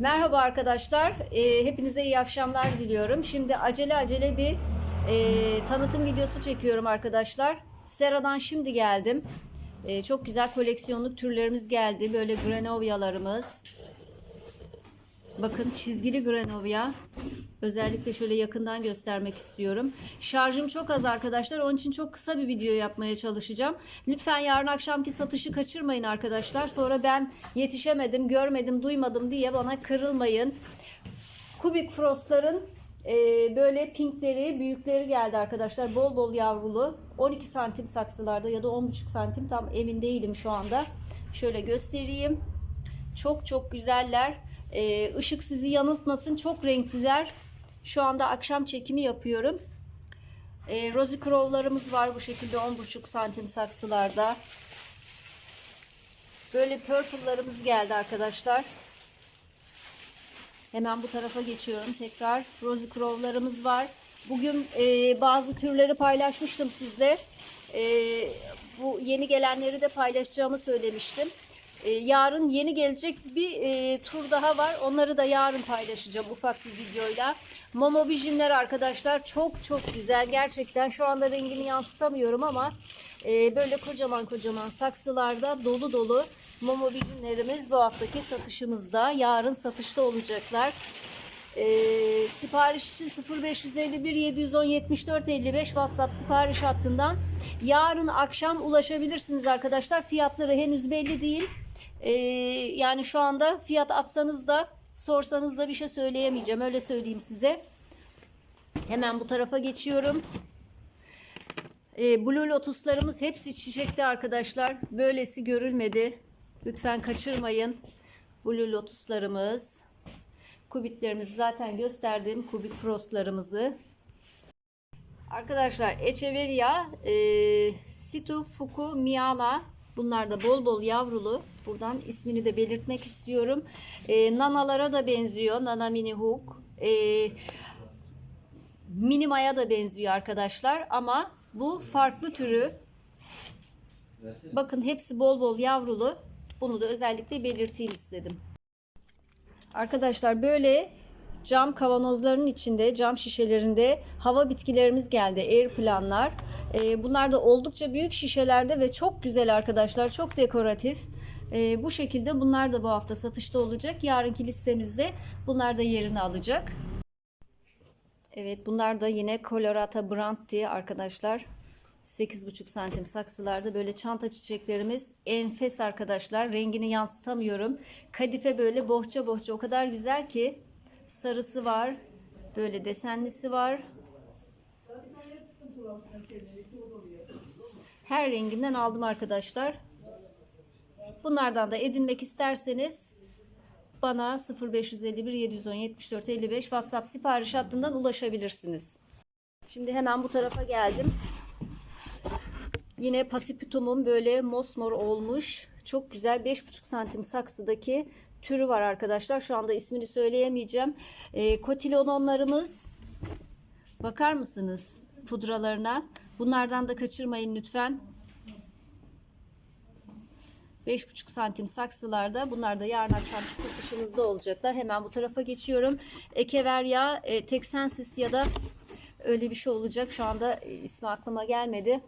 Merhaba arkadaşlar. Ee, hepinize iyi akşamlar diliyorum. Şimdi acele acele bir e, tanıtım videosu çekiyorum arkadaşlar. Sera'dan şimdi geldim. Ee, çok güzel koleksiyonluk türlerimiz geldi. Böyle granoviyalarımız. Bakın çizgili granovya. Özellikle şöyle yakından göstermek istiyorum. Şarjım çok az arkadaşlar. Onun için çok kısa bir video yapmaya çalışacağım. Lütfen yarın akşamki satışı kaçırmayın arkadaşlar. Sonra ben yetişemedim, görmedim, duymadım diye bana kırılmayın. Kubik Frost'ların e, böyle pinkleri, büyükleri geldi arkadaşlar. Bol bol yavrulu. 12 santim saksılarda ya da 10,5 santim tam emin değilim şu anda. Şöyle göstereyim. Çok çok güzeller. Ee, ışık sizi yanıltmasın. Çok renkliler. Şu anda akşam çekimi yapıyorum. Ee, Rosy Crow'larımız var bu şekilde 10,5 santim saksılarda. Böyle purple'larımız geldi arkadaşlar. Hemen bu tarafa geçiyorum. Tekrar Rosy Crow'larımız var. Bugün e, bazı türleri paylaşmıştım sizle. E, bu yeni gelenleri de paylaşacağımı söylemiştim. E, yarın yeni gelecek bir e, tur daha var. Onları da yarın paylaşacağım ufak bir videoyla. Momo Vision'ler arkadaşlar çok çok güzel. Gerçekten şu anda rengini yansıtamıyorum ama e, böyle kocaman kocaman saksılarda dolu dolu Momo Vision'lerimiz bu haftaki satışımızda. Yarın satışta olacaklar. E, sipariş için 0551 710 74 55 WhatsApp sipariş hattından yarın akşam ulaşabilirsiniz arkadaşlar. Fiyatları henüz belli değil. E, yani şu anda fiyat atsanız da sorsanız da bir şey söyleyemeyeceğim. Öyle söyleyeyim size. Hemen bu tarafa geçiyorum. E, Blue Lotus'larımız hepsi çiçekte arkadaşlar. Böylesi görülmedi. Lütfen kaçırmayın. Blue Lotus'larımız. Kubitlerimizi zaten gösterdim. Kubik Frost'larımızı. Arkadaşlar Echeveria, e, Situ Fuku Miyama. Bunlar da bol bol yavrulu. Buradan ismini de belirtmek istiyorum. E, nanalara da benziyor. Nana Mini Hook. E, Minima'ya da benziyor arkadaşlar. Ama bu farklı türü. Bakın hepsi bol bol yavrulu. Bunu da özellikle belirteyim istedim. Arkadaşlar böyle cam kavanozların içinde, cam şişelerinde hava bitkilerimiz geldi. Air planlar. Ee, bunlar da oldukça büyük şişelerde ve çok güzel arkadaşlar. Çok dekoratif. Ee, bu şekilde bunlar da bu hafta satışta olacak. Yarınki listemizde bunlar da yerini alacak. Evet bunlar da yine Colorata Brandt arkadaşlar. 8,5 santim saksılarda böyle çanta çiçeklerimiz enfes arkadaşlar. Rengini yansıtamıyorum. Kadife böyle bohça bohça o kadar güzel ki. Sarısı var. Böyle desenlisi var. Her renginden aldım arkadaşlar. Bunlardan da edinmek isterseniz bana 0551 710 74 55 WhatsApp sipariş hattından ulaşabilirsiniz. Şimdi hemen bu tarafa geldim. Yine pasipitumum böyle mosmor olmuş. Çok güzel 5,5 santim saksıdaki türü var arkadaşlar. Şu anda ismini söyleyemeyeceğim. E, kotilononlarımız bakar mısınız pudralarına? Bunlardan da kaçırmayın lütfen. 5,5 santim saksılarda. Bunlar da yarın akşam satışımızda olacaklar. Hemen bu tarafa geçiyorum. Ekeverya, e, Texensis ya da öyle bir şey olacak. Şu anda e, ismi aklıma gelmedi.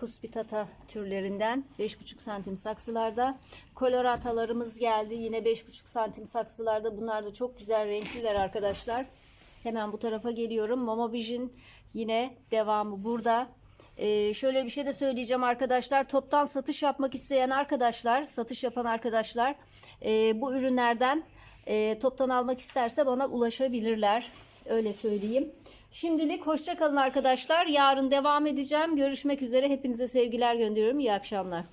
Kuspitata türlerinden 5,5 santim saksılarda. Koloratalarımız geldi. Yine 5,5 santim saksılarda. Bunlar da çok güzel renkliler arkadaşlar. Hemen bu tarafa geliyorum. Momo Vision yine devamı burada. Ee, şöyle bir şey de söyleyeceğim arkadaşlar. Toptan satış yapmak isteyen arkadaşlar, satış yapan arkadaşlar e, bu ürünlerden e, toptan almak isterse bana ulaşabilirler. Öyle söyleyeyim. Şimdilik hoşça kalın arkadaşlar. Yarın devam edeceğim. Görüşmek üzere. Hepinize sevgiler gönderiyorum. İyi akşamlar.